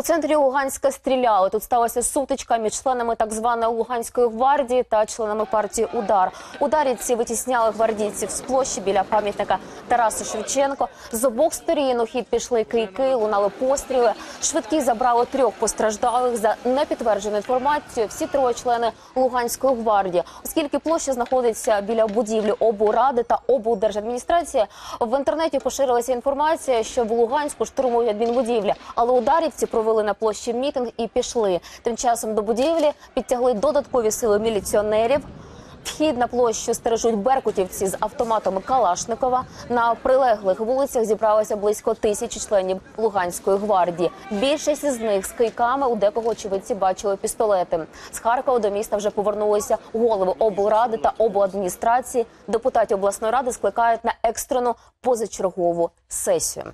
У центрі Луганська стріляли. Тут сталася сутичка між членами так званої Луганської гвардії та членами партії Удар. Ударівці витісняли гвардійців з площі біля пам'ятника Тарасу Шевченко. З обох сторін у хід пішли кийки, лунали постріли. Швидкі забрали трьох постраждалих за непідтверджену інформацію. Всі троє члени Луганської гвардії, оскільки площа знаходиться біля будівлі облради та облдержадміністрації. В інтернеті поширилася інформація, що в Луганську штурмують адмінбудівлі, але ударівці провели на площі мітинг і пішли. Тим часом до будівлі підтягли додаткові сили міліціонерів. Вхід на площу стережуть беркутівці з автоматами Калашникова. На прилеглих вулицях зібралося близько тисячі членів Луганської гвардії. Більшість із них з кийками у декого очевидці бачили пістолети. З Харкова до міста вже повернулися голови облради та обладміністрації. Депутатів обласної ради скликають на екстрену позачергову сесію.